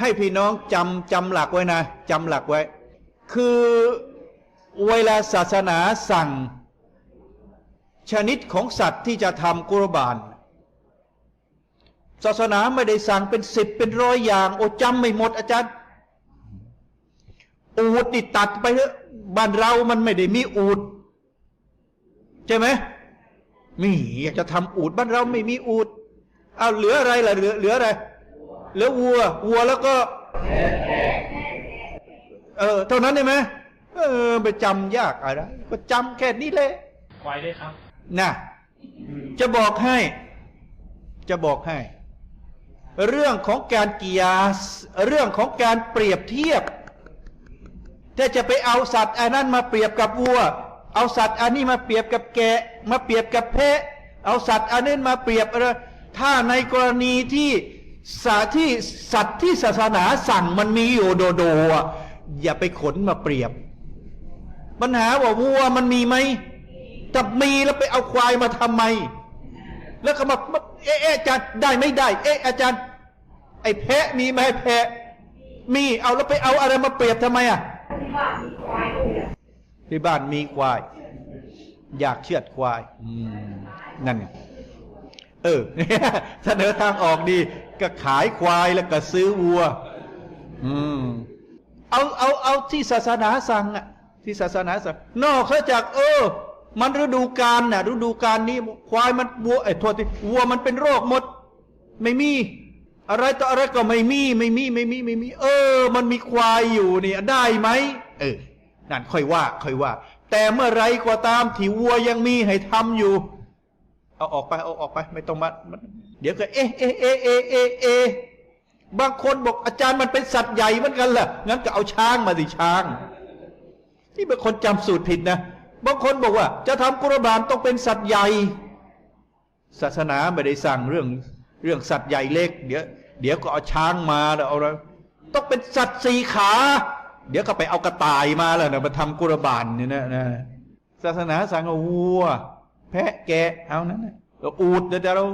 ให้พี่น้องจำจำหลักไว้นะจำหลักไว้ คือเวลาศาสนาสั่ง ชนิดของสัตว์ที่จะทำกุรบาน ศาสนาไม่ได้สั่งเป็นสิบเป็นร้อยอย่าง โอ้จำไม่หมดอาจารย์อูดนี่ตัดไปเถอะบ้านเรามันไม่ได้มีอูด ใช่ไหมมีอยากจะทำอูดบ้านเราไม่มีอูดเอาเหลืออะไรล่ะเหลือเหลืออะไร เหลือวัว วัวแล้วก็ เออเท่านั้นได้ไหมเออ ไปจำยากอะไรก็จำแค่นี้เลยควายด้วยครับนะจะบอกให้ จะบอกให้ เรื่องของการกิยาสเรื่องของการเปรียบเทียบถ้าจะไปเอาสัตว์อันนั้นมาเปรียบกับวัว เอาสัตว์อันนี้มาเปรียบกับแกะ มาเปรียบกับแพะ เอาสัตว์อันนี้มาเปรียบอะไรถ้าในกรณีที่ สาที่สัตว์ที่ศาสนาสั่งมันมีอยู่โดโดอะอย่าไปขนมาเปรียบ ปัญหาว่าวัวมันมีไหมถ้ามีแล้วไปเอาควายมาทำไม แล้วก็มามาเอ๊ะเอ๊ะอาจารย์ได้ไม่ได้ เอ๊ะอาจารย์ ไอ้แพะมีไหมแพะ มีเอาแล้วไปเอาอะไรมาเปรียบทำไมอะที่บ้านมีควาย อยากเชือดควายอืมนั่นเออ เสนอทางออกดี ก็ขายควายแล้วก็ซื้อวัว อืมเอาเอาเอาที่ศาสนาสั่งอะที่ศาสนาสั่งนอกเขาจาก เออ มันฤดูกาลน่ะฤดูกาลนี้ ควายมันวัวไอ้โทษทีวัวมันเป็นโรคหมด ไม่มี อะไรต่ออะไรก็ไม่มี ไม่มีไม่มีไม่มี เออ มันมีควายอยู่นี่ได้ไหมเออนั่นค่อยว่า ค่อยว่า แต่เมื่อไรก็ตามที่วัวยังมีให้ทำอยู่ เอาออกไปเอาออกไป ไม่ต้องมามัน เดี๋ยวก็เอ๊ะเอ๊ะเอ๊ะเอ๊ะเอ๊ะเอ๊ะบางคนบอกอาจารย์มันเป็นสัตว์ใหญ่เหมือนกันล่ะงั้นก็เอาช้างมาสิช้างที่เป็นคนจำสูตรผิดนะบางคนบอกว่า จะทำกุรบานต้องเป็นสัตว์ใหญ่ ศาสนาไม่ได้สั่งเรื่องเรื่องสัตว์ใหญ่เล็ก เดี๋ยวเดี๋ยวก็เอาช้างมาแล้วเอาอะไรต้องเป็นสัตว์สี่ขา เดี๋ยวก็ไปเอากระต่ายมาแล้วนะมาทำกุรบานเนี่ยนะนะศาสนาสั่งเอาวัว แพะแกะเอานั้นนะแล้วอูดเดี๋ยวเรา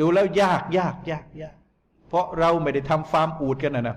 ดูแล้วยากยากยากยากเพราะเราไม่ได้ทำฟาร์มอูดกันนะนะ